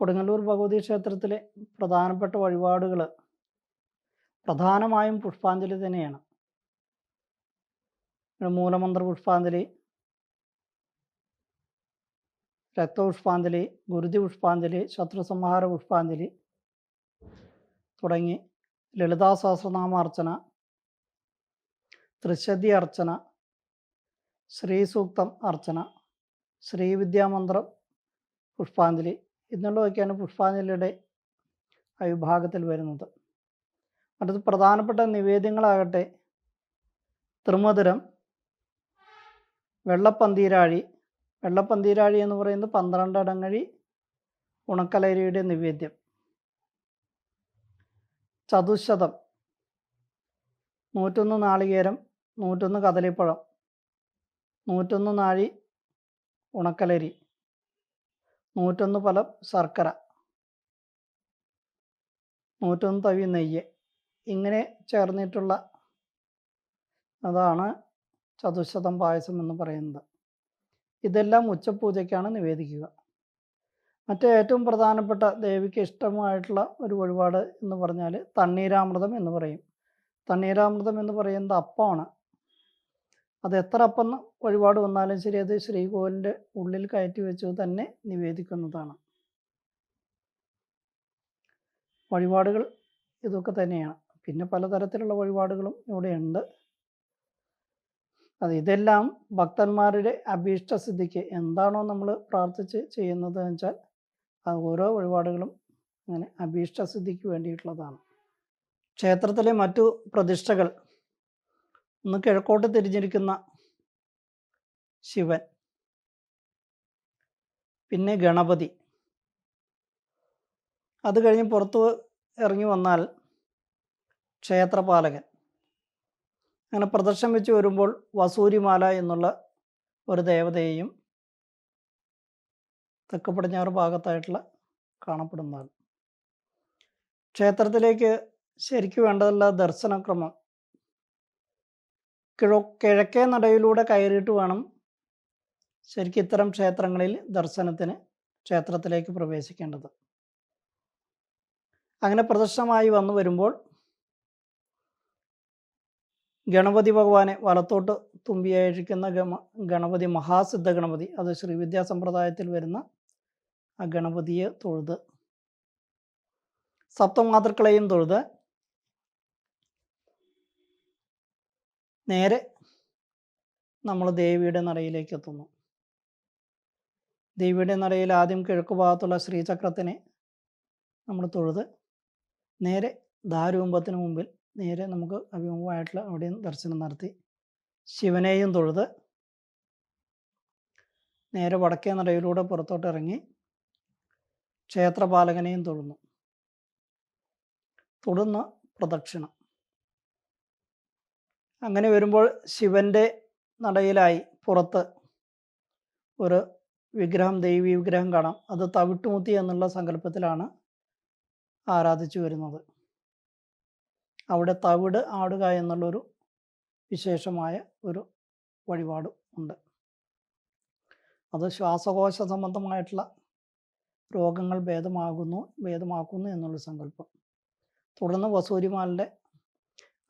കൊടുങ്ങല്ലൂർ ഭഗവതി ക്ഷേത്രത്തിലെ പ്രധാനപ്പെട്ട വഴിപാടുകൾ പ്രധാനമായും പുഷ്പാഞ്ജലി തന്നെയാണ്. മൂലമന്ത്ര പുഷ്പാഞ്ജലി രക്തപുഷ്പാഞ്ജലി ഗുരുതി പുഷ്പാഞ്ജലി ശത്രുസംഹാര പുഷ്പാഞ്ജലി തുടങ്ങി ലളിതാ സഹസ്രനാമാർച്ചന ത്രിശതി അർച്ചന ശ്രീസൂക്തം അർച്ചന ശ്രീവിദ്യാമന്ത്രം പുഷ്പാഞ്ജലി എന്നുള്ളതൊക്കെയാണ് പുഷ്പാഞ്ജലിയുടെ ആ വിഭാഗത്തിൽ വരുന്നത്. അടുത്ത പ്രധാനപ്പെട്ട നിവേദ്യങ്ങളാകട്ടെ തൃമധുരം വെള്ളപ്പന്തീരാഴി. വെള്ളപ്പന്തീരാഴി എന്ന് പറയുന്നത് പന്ത്രണ്ട് അടങ്ങഴി ഉണക്കലരിയുടെ നിവേദ്യം. ചതുശതം നൂറ്റൊന്ന് നാളികേരം നൂറ്റൊന്ന് കദളിപ്പഴം നൂറ്റൊന്ന് നാഴി ഉണക്കലരി. നൂറ്റൊന്ന് ഫലം ശർക്കര. നൂറ്റൊന്ന് തവി നെയ്യ്. ഇങ്ങനെ ചേർന്നിട്ടുള്ള അതാണ് ചതുശതം പായസം എന്ന് പറയുന്നത്. ഇതെല്ലാം ഉച്ചപൂജയ്ക്കാണ് നിവേദിക്കുക. മറ്റേ ഏറ്റവും പ്രധാനപ്പെട്ട ദേവിക്ക് ഇഷ്ടമായിട്ടുള്ള ഒരു വഴിപാട് എന്ന് പറഞ്ഞാൽ തണ്ണീരാമൃതം എന്ന് പറയും. തണ്ണീരാമൃതം എന്ന് പറയുന്നത് അപ്പമാണ്. അത് എത്ര അപ്പം വഴിപാട് വന്നാലും ശരി അത് ശ്രീകോവിലിന്റെ ഉള്ളിൽ കയറ്റി വെച്ചു തന്നെ നിവേദിക്കുന്നതാണ്. വഴിപാടുകൾ ഇതൊക്കെ തന്നെയാണ്. പിന്നെ പലതരത്തിലുള്ള വഴിപാടുകളും ഇവിടെയുണ്ട്. അത് ഇതെല്ലാം ഭക്തന്മാരുടെ അഭീഷ്ട സിദ്ധിക്ക് എന്താണോ നമ്മൾ പ്രാർത്ഥിച്ച് ചെയ്യുന്നത് വെച്ചാൽ അത് ഓരോ വഴിപാടുകളും അങ്ങനെ അഭീഷ്ട സിദ്ധിക്ക് വേണ്ടിയിട്ടുള്ളതാണ്. ക്ഷേത്രത്തിലെ മറ്റു പ്രതിഷ്ഠകൾ ഒന്ന് കിഴക്കോട്ട് തിരിഞ്ഞിരിക്കുന്ന ശിവൻ. പിന്നെ ഗണപതി. അത് കഴിഞ്ഞ് പുറത്ത് ഇറങ്ങി വന്നാൽ ക്ഷേത്രപാലകൻ. അങ്ങനെ പ്രദർശനം വെച്ച് വരുമ്പോൾ വസൂരിമാല എന്നുള്ള ഒരു ദേവതയെയും തെക്ക് പടിഞ്ഞാറ് ഭാഗത്തായിട്ടുള്ള കാണപ്പെടുന്നതാണ്. ക്ഷേത്രത്തിലേക്ക് ശരിക്കും വേണ്ടതുള്ള ദർശനക്രമം. കിഴ കിഴക്കേ നടയിലൂടെ കയറിയിട്ട് വേണം ശരിക്കും ഇത്തരം ക്ഷേത്രങ്ങളിൽ ദർശനത്തിന് ക്ഷേത്രത്തിലേക്ക് പ്രവേശിക്കേണ്ടത്. അങ്ങനെ പ്രദർശനമായി വന്നു വരുമ്പോൾ ഗണപതി ഭഗവാനെ വലത്തോട്ട് തുമ്പിയായിരിക്കുന്ന ഗമ ഗണപതി മഹാസിദ്ധ ഗണപതി അത് ശ്രീവിദ്യാ സമ്പ്രദായത്തിൽ വരുന്ന ആ ഗണപതിയെ തൊഴുത് സപ്തമാതൃക്കളെയും തൊഴുത് നേരെ നമ്മൾ ദേവിയുടെ നടയിലേക്ക് എത്തുന്നു ദേവിയുടെ നടയിൽ ആദ്യം കിഴക്ക് ഭാഗത്തുള്ള ശ്രീചക്രത്തിനെ നമ്മൾ തൊഴുത് നേരെ ദാരൂമ്പത്തിന് മുമ്പിൽ നേരെ നമുക്ക് അഭിമുഖമായിട്ടുള്ള അവിടെയും ദർശനം നടത്തി ശിവനെയും തൊഴുത് നേരെ വടക്കേ നടയിലൂടെ പുറത്തോട്ട് ഇറങ്ങി ക്ഷേത്രപാലകനെയും തൊഴുന്നു. തുടർന്ന് പ്രദക്ഷിണം. അങ്ങനെ വരുമ്പോൾ ശിവന്റെ നടയിലായി പുറത്ത് ഒരു വിഗ്രഹം ദൈവീ വിഗ്രഹം കാണാം. അത് തവിട്ടുമുത്തി എന്നുള്ള സങ്കല്പത്തിലാണ് ആരാധിച്ചു വരുന്നത്. അവിടെ തവിട് ആടുക എന്നുള്ളൊരു വിശേഷമായ ഒരു വഴിപാട് ഉണ്ട്. അത് ശ്വാസകോശ സംബന്ധമായിട്ടുള്ള രോഗങ്ങൾ ഭേദമാകുന്നു ഭേദമാക്കുന്നു എന്നുള്ള സങ്കല്പം. തുടർന്ന് വസൂരിമാലിന്റെ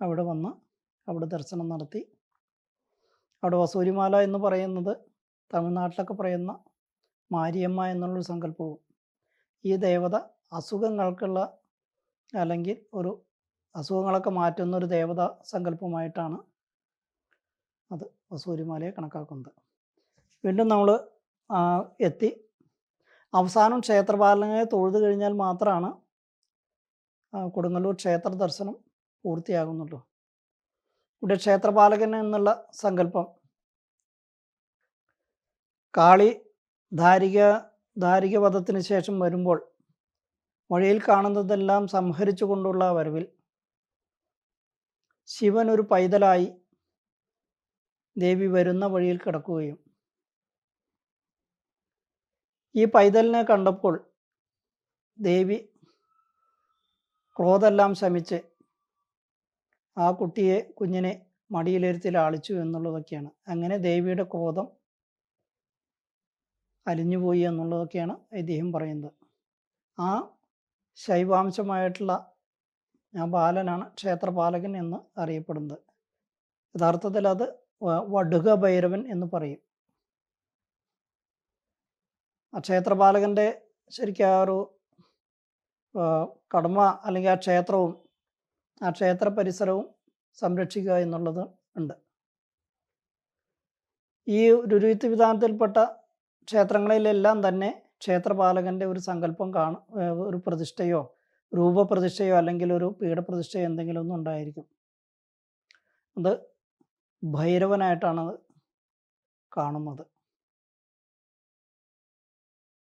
അവിടെ വന്ന് അവിടെ ദർശനം നടത്തി. അവിടെ വസൂരിമാല എന്ന് പറയുന്നത് തമിഴ്നാട്ടിലൊക്കെ പറയുന്ന മാരിയമ്മ എന്നുള്ളൊരു സങ്കല്പവും. ഈ ദേവത അസുഖങ്ങൾക്കുള്ള അല്ലെങ്കിൽ ഒരു അസുഖങ്ങളൊക്കെ മാറ്റുന്ന ഒരു ദേവത സങ്കല്പമായിട്ടാണ് അത് വസൂരിമാലയെ കണക്കാക്കുന്നത്. വീണ്ടും നമ്മൾ എത്തി. അവസാനം ക്ഷേത്രപാലനയെ തൊഴുതു കഴിഞ്ഞാൽ മാത്രമാണ് കൊടുങ്ങല്ലൂർ ക്ഷേത്ര ദർശനം പൂർത്തിയാകുന്നുള്ളൂ. ഇവിടെ ക്ഷേത്രപാലകൻ എന്നുള്ള സങ്കല്പം. കാളി ധാരിക ധാരിക വധത്തിന് ശേഷം വരുമ്പോൾ മഴയിൽ കാണുന്നതെല്ലാം സംഹരിച്ചു കൊണ്ടുള്ള വരവിൽ ശിവൻ ഒരു പൈതലായി ദേവി വരുന്ന വഴിയിൽ കിടക്കുകയും ഈ പൈതലിനെ കണ്ടപ്പോൾ ദേവി ക്രോധെല്ലാം ശമിച്ച് ആ കുട്ടിയെ കുഞ്ഞിനെ മടിയിലിരുത്തി ലാളിച്ചു എന്നുള്ളതൊക്കെയാണ്. അങ്ങനെ ദേവിയുടെ ക്രോധം അലിഞ്ഞുപോയി എന്നുള്ളതൊക്കെയാണ് ഐതിഹ്യം പറയുന്നത്. ആ ശൈവാംശമായിട്ടുള്ള ആ ബാലനാണ് ക്ഷേത്രപാലകൻ എന്ന് അറിയപ്പെടുന്നത്. യഥാർത്ഥത്തിൽ അത് വടുക ഭൈരവൻ എന്ന് പറയും. ആ ക്ഷേത്രപാലകന്റെ ശരിക്കും ആ ഒരു കടമ അല്ലെങ്കിൽ ആ ക്ഷേത്രവും ആ ക്ഷേത്ര പരിസരവും സംരക്ഷിക്കുക എന്നുള്ളത് ഉണ്ട്. ഈ രുരുത്ത് വിധാനത്തിൽപ്പെട്ട ക്ഷേത്രങ്ങളിലെല്ലാം തന്നെ ക്ഷേത്രപാലകന്റെ ഒരു സങ്കല്പം കാണും ഒരു പ്രതിഷ്ഠയോ രൂപപ്രതിഷ്ഠയോ അല്ലെങ്കിൽ ഒരു പീഠപ്രതിഷ്ഠയോ എന്തെങ്കിലും ഒന്നും ഉണ്ടായിരിക്കും. അത് ഭൈരവനായിട്ടാണ് കാണുന്നത്.